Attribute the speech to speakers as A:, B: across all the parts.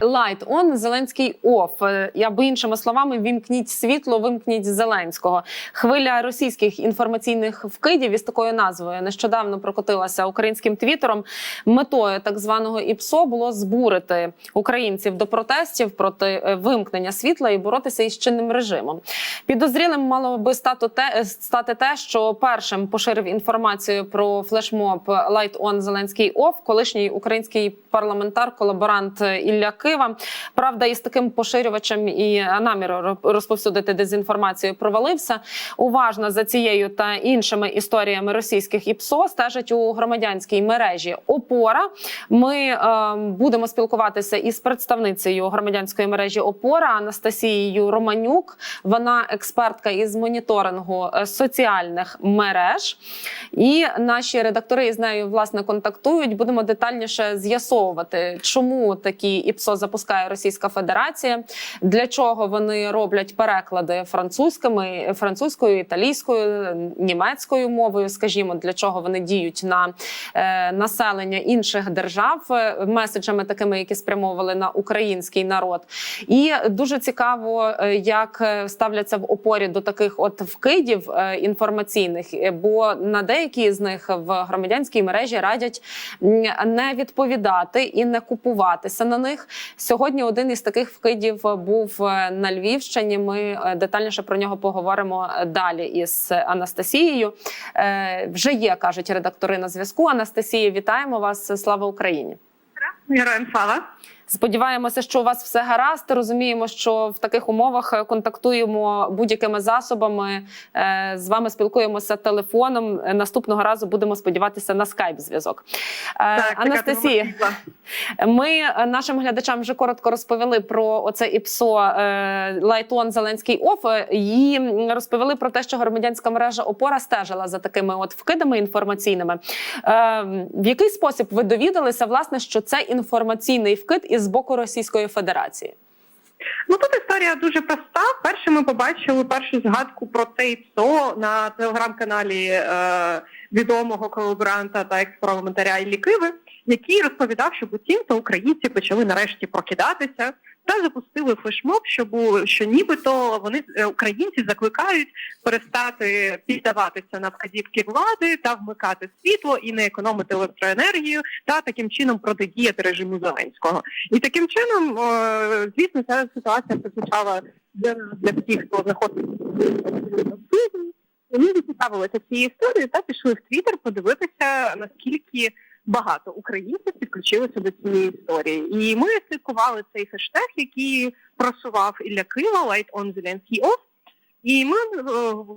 A: Light on, Зеленський off. Е, Або іншими словами, вімкніть світло, вимкніть Зеленського. Хвиля російських інформаційних вкидів із такою назвою нещодавно прокотилася українським твіттером. Метою так званого ІПСО було збурити українців до протестів проти е, вимкнення світла і боротися із чинним режимом. Підозрілим мало би стати те, стати те, що першим поширив інформацію про флешмоб Light on Зеленський off, колишній український парламентар, колаборант Ілля Кива. Правда, із таким поширювачем і наміру розповсюдити дезінформацію провалився. Уважно за цією та іншими історіями російських ІПСО стежать у громадянській мережі Опора. Ми е, будемо спілкуватися із представницею громадянської мережі Опора Анастасією Романюк. Вона експертка із моніторингу е, соціальних мереж. І наші редактори із нею власне контактують. Будемо детальніше з'ясовувати, чому такі ІПСО запускає Російська Федерація, для чого вони роблять переклади французькими, французькою, італійською, німецькою мовою. Скажімо, для чого вони діють на е, населення інших держав е, меседжами, такими, які спрямовували на український народ. І дуже цікаво, е, як е, ставляться в опорі до таких от вкидів інформаційних, бо на деякі з них в громадянській мережі радять не відповідати і не купуватися на них. Сьогодні один із таких вкидів був е, на Львівщині. Ми е, детальніше про нього поговоримо е, далі із Анастасією. Е, Вже є, кажуть редактори на зв'язку. Анастасія, вітаємо вас. Слава Україні!
B: Героям слава.
A: Сподіваємося, що у вас все гаразд. Розуміємо, що в таких умовах е, контактуємо будь-якими засобами. е, З вами спілкуємося телефоном. Е, Наступного разу будемо сподіватися на скайп зв'язок. Анастасія, ми нашим глядачам вже коротко розповіли про оце ІПСО Лайтон Зеленський Оф. І розповіли про те, що громадянська мережа опора стежила за такими от вкидами інформаційними. В який спосіб ви довідалися, власне, що це інформаційний вкид із боку Російської Федерації?
B: Ну тут історія дуже проста. Перше ми побачили першу згадку про цей ПСО на телеграм-каналі е, відомого колаборанта та екс-парламентаря Іллі Киви, який розповідав, що буцімто українці почали нарешті прокидатися та запустили флешмоб, що було що нібито вони е, українці закликають перестати піддаватися на вказівки влади та вмикати світло і не економити електроенергію, та таким чином протидіяти режиму Зеленського. І таким чином, е, звісно, ця ситуація прозвучала для, для всіх, хто знаходиться. Вони зацікавилися цією історією та пішли в Твіттер подивитися, наскільки багато українців підключилися до цієї історії. І ми слідкували цей хештег, який просував Ілля Кива Light on Zelensky Off. І ми е,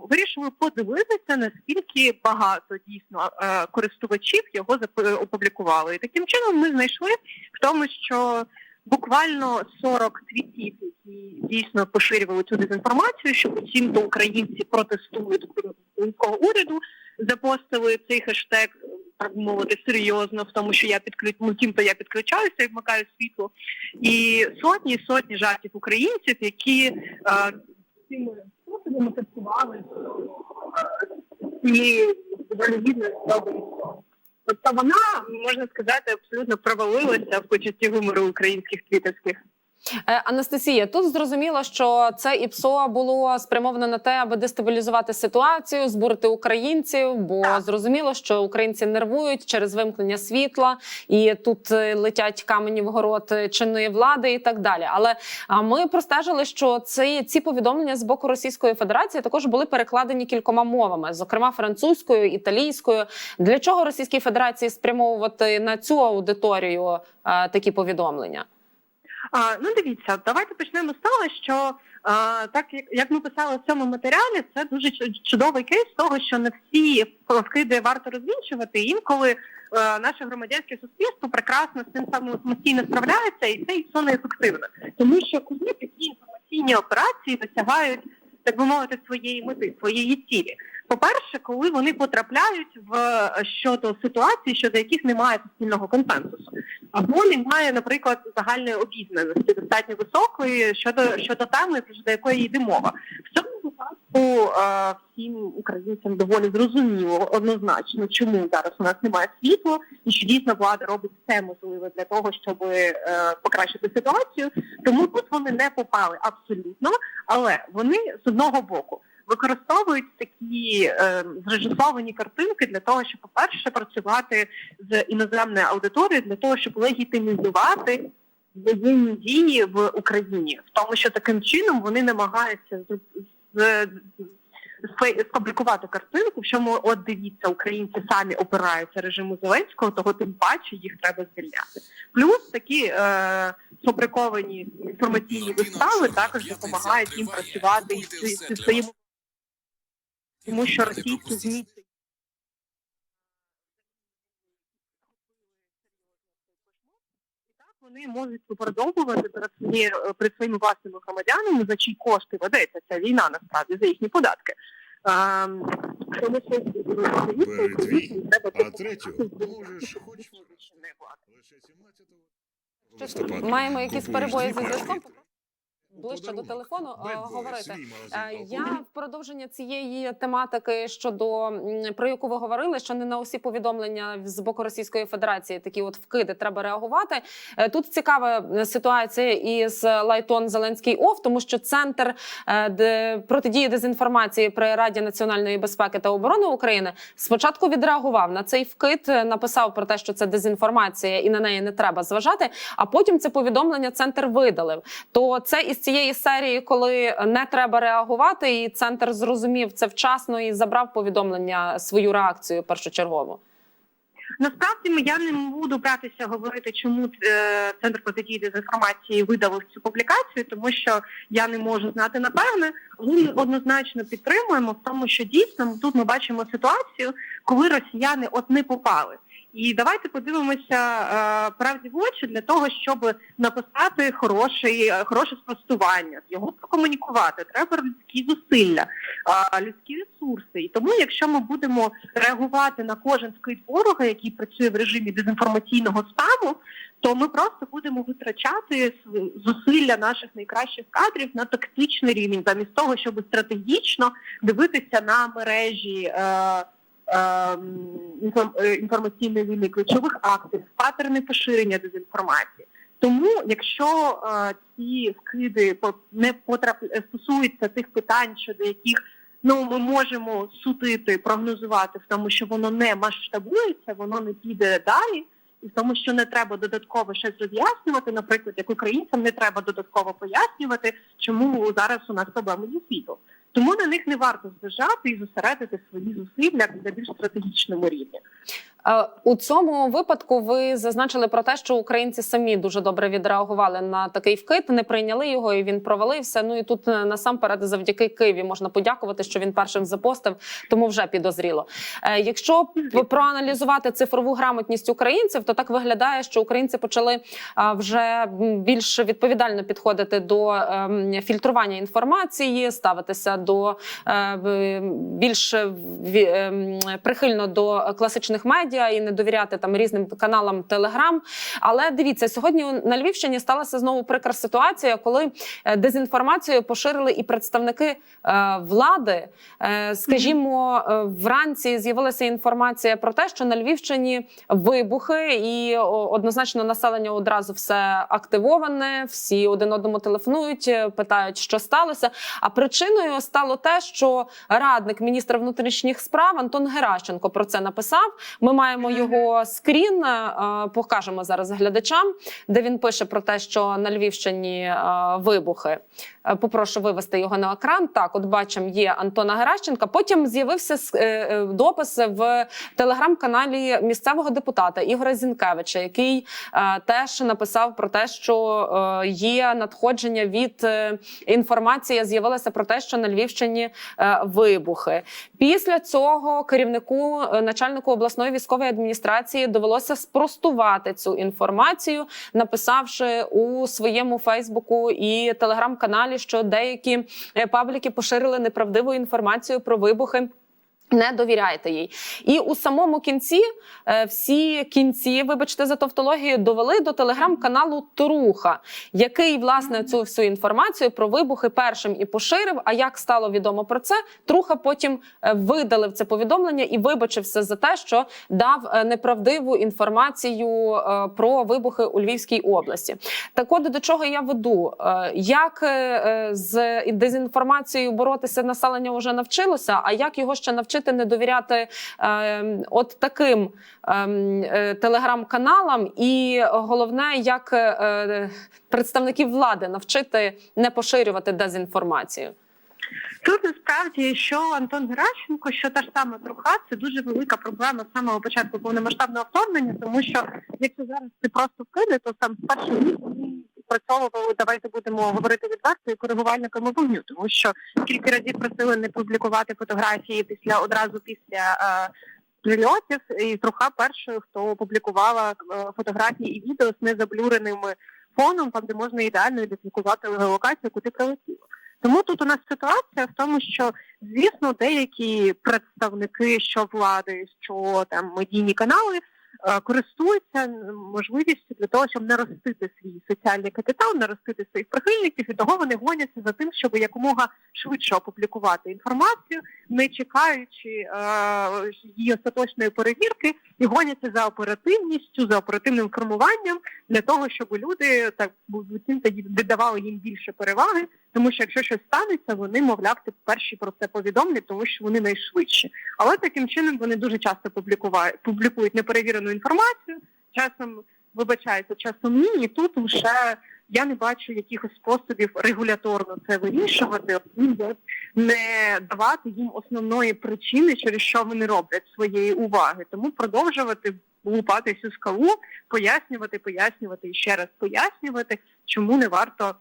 B: вирішили подивитися, наскільки багато дійсно е, користувачів його опублікували. І таким чином ми знайшли в тому, що буквально 40 твітів, які дійсно поширювали цю дезінформацію, що буцімто українці протестують українського уряду, запостили цей хештег, так мовити, серйозно в тому, що я підключ... ну, тімто я підключаюся і вмикаю світло. І сотні сотні жартів українців, які е, цими способами тестували і доволі гідно. Тобто вона, можна сказати, абсолютно провалилася в почутті гумору українських твіттерських.
A: Е, Анастасія, тут зрозуміло, що це ІПСО було спрямовано на те, аби дестабілізувати ситуацію, збурити українців, бо зрозуміло, що українці нервують через вимкнення світла, і тут е, летять камені в город е, чинної влади і так далі. Але ми простежили, що ці, ці повідомлення з боку Російської Федерації також були перекладені кількома мовами, зокрема французькою, італійською. Для чого Російській Федерації спрямовувати на цю аудиторію такі повідомлення?
B: Ну дивіться, давайте почнемо з того, що а, так як, ми писали в цьому матеріалі, це дуже чу- чудовий кейс того, що не всі вкиди варто розвінчувати. Інколи е, наше громадянське суспільство прекрасно з цим самостійно справляється, і це і все неефективно. Тому що коли такі інформаційні операції досягають, так би мовити, своєї мети, своєї цілі. По-перше, коли вони потрапляють в е, щодо ситуації, щодо яких немає суспільного консенсусу, або немає, наприклад, загальної обізнаності достатньо високої щодо щодо теми, щодо якої йде мова. В цьому випадку всім українцям доволі зрозуміло однозначно, чому зараз у нас немає світла, і що дійсно влада робить все можливе для того, щоб е, покращити ситуацію. Тому тут вони не попали абсолютно, але вони з одного боку використовують такі е, зрежисовані картинки для того, щоб, по-перше, працювати з іноземною аудиторією, для того, щоб легітимізувати воєнні дії в Україні, в тому, що таким чином вони намагаються сфабрикувати картинку, в чому от дивіться, українці самі опираються режиму Зеленського, того тим паче їх треба звільняти. Плюс такі е, фабриковані інформаційні вистави також допомагають їм працювати зі своїм тому що російські змі і так вони можуть виправдовувати перед перед своїми власними громадянами, за чий кошти ведеться ця війна насправді за їхні податки. Ем, Тому що
C: Бери дві, а третю можеш хоч лише 17 листопада.
A: маємо якісь перебої зі зв'язком?
C: Три. У
A: Ближче до телефону, е, говорити.
C: магазин
A: Е. Я в продовження цієї тематики щодо про яку ви говорили, що не на усі повідомлення з боку Російської Федерації такі от вкиди треба реагувати. Е, Тут цікава е, ситуація із Лайтон Зеленський ОФ, тому що центр протидії дезінформації при Раді національної безпеки та оборони України спочатку відреагував на цей вкид, написав про те, що це дезінформація і на неї не треба зважати. А потім це повідомлення центр видалив. То це із цієї серії, коли не треба реагувати, і центр зрозумів це вчасно і забрав повідомлення свою реакцію першочергово.
B: Насправді я не буду братися говорити, чому е, центр протидії дезінформації видалив цю публікацію, тому що я не можу знати напевне. Ми однозначно підтримуємо в тому, що дійсно тут ми бачимо ситуацію, коли росіяни от не попали. І давайте подивимося е, правді в очі для того, щоб написати хороший, е, хороше спростування, його прокомунікувати. Треба людські зусилля, е, людські ресурси. І тому, якщо ми будемо реагувати на кожен скид ворога, який працює в режимі дезінформаційного спаму, то ми просто будемо витрачати зусилля наших найкращих кадрів на тактичний рівень, замість того, щоб стратегічно дивитися на мережі. Ем, е, інформаційної війни, ключових акторів, патерни поширення дезінформації. Тому, якщо е, ці вкиди по- не потрап... е, стосуються тих питань, щодо яких ну ми можемо судити, прогнозувати в тому, що воно не масштабується, воно не піде далі, і в тому, що не треба додатково щось роз'яснювати, наприклад, як українцям не треба додатково пояснювати, чому зараз у нас проблеми зі світом. Тому на них не варто зважати і зосередити свої зусилля на більш стратегічному рівні.
A: Е, У цьому випадку ви зазначили про те, що українці самі дуже добре відреагували на такий вкид, не прийняли його, і він провалився. Ну і тут е, насамперед завдяки Києві можна подякувати, що він першим запостив, тому вже підозріло. Е, Якщо проаналізувати цифрову грамотність українців, то так виглядає, що українці почали вже більш відповідально підходити до ем, фільтрування інформації, ставитися до більш ем, прихильно до класичних медіа і не довіряти там різним каналам Телеграм. Але дивіться, сьогодні на Львівщині сталася знову прикра ситуація, коли е, дезінформацію поширили і представники е, влади. Е, Скажімо, вранці з'явилася інформація про те, що на Львівщині вибухи, і однозначно населення одразу все активоване. Всі один одному телефонують, питають, що сталося. А причиною стало те, що радник міністра внутрішніх справ Антон Геращенко про це написав. Ми маємо його скрін, е, покажемо зараз глядачам, де він пише про те, що на Львівщині е, вибухи. Е, Попрошу вивести його на екран. Так, от бачимо, є Антона Геращенка. Потім з'явився допис в телеграм-каналі місцевого депутата Ігоря Зінкевича, який теж написав про те, що є надходження від інформація. З'явилася про те, що на Львівщині вибухи. Після цього керівнику начальнику обласної військової адміністрації довелося спростувати цю інформацію, написавши у своєму Фейсбуку і телеграм-каналі, що деякі е, пабліки поширили неправдиву інформацію про вибухи. Не довіряєте їй, і у самому кінці е, всі кінці, вибачте за тавтологію, довели до телеграм-каналу Торуха, який власне цю всю інформацію про вибухи першим і поширив. А як стало відомо про це, Труха потім е, видалив це повідомлення і вибачився за те, що дав е, неправдиву інформацію про вибухи у Львівській області. Так, от до чого я веду, як з дезінформацією боротися населення вже навчилося, а як його ще навчити не довіряти е, от таким ем, е, телеграм-каналам, і головне, як е, представників влади навчити не поширювати дезінформацію.
B: Тут насправді що Антон Геращенко, що та ж сама труха, це дуже велика проблема з самого початку повномасштабного вторгнення, тому що якщо зараз це просто вкине, то там з першого ми спрацьовували, давайте будемо говорити відверто і коригувальниками вогню, тому що кілька разів просили не публікувати фотографії після одразу після. Е, Прильотів і труха першою, хто опублікувала е, фотографії і відео з незаблюреними фоном, там де можна ідеально ідентифікувати геолокацію, куди прилетіло. Тому тут у нас ситуація в тому, що звісно, деякі представники, що влади, що там медійні канали, користуються можливістю для того, щоб наростити свій соціальний капітал, наростити своїх прихильників, і того вони гоняться за тим, щоб якомога швидше опублікувати інформацію, не чекаючи е, її остаточної перевірки, і гоняться за оперативністю, за оперативним формуванням для того, щоб люди так віддавали їм більше переваги, тому що якщо щось станеться, вони, мовляв, ти перші про це повідомлять, тому що вони найшвидші. Але таким чином вони дуже часто публікувають публікують неперевірену інформацію. Часом вибачається, часом ні. І тут лише я не бачу якихось способів регуляторно це вирішувати, не давати їм основної причини, через що вони роблять своєї уваги. Тому продовжувати лупати цю скалу, пояснювати, пояснювати і ще раз пояснювати, чому не варто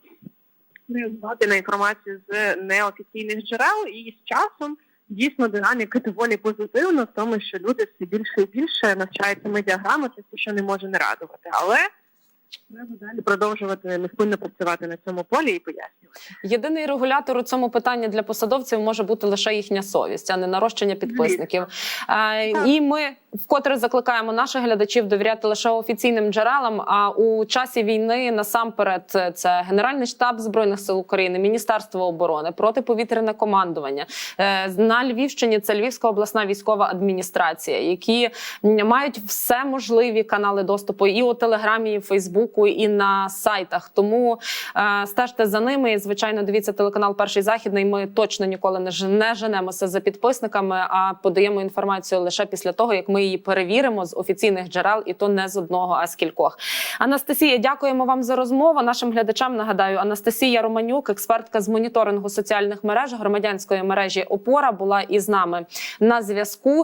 B: реагувати на інформацію з неофіційних джерел, і з часом дійсно динаміка доволі позитивна в тому, що люди все більше і більше навчаються медіаграмотності, що не може не радувати. Але треба далі продовжувати невпинно працювати на цьому полі і пояснювати.
A: Єдиний регулятор у цьому питанні для посадовців може бути лише їхня совість, а не нарощення підписників. Е, І ми вкотре закликаємо наших глядачів довіряти лише офіційним джерелам. А у часі війни насамперед це Генеральний штаб збройних сил України, Міністерство оборони, протиповітряне командування Е, на Львівщині. Це Львівська обласна військова адміністрація, які мають все можливі канали доступу і у телеграмі, і в Фейсбуку, і на сайтах. Тому е, стежте за ними. І, звичайно, дивіться телеканал Перший західний. Ми точно ніколи не не женемося за підписниками, а подаємо інформацію лише після того, як ми її перевіримо з офіційних джерел, і то не з одного, а з кількох. Анастасія, дякуємо вам за розмову. Нашим глядачам нагадаю, Анастасія Романюк, експертка з моніторингу соціальних мереж громадянської мережі Опора, була із нами на зв'язку.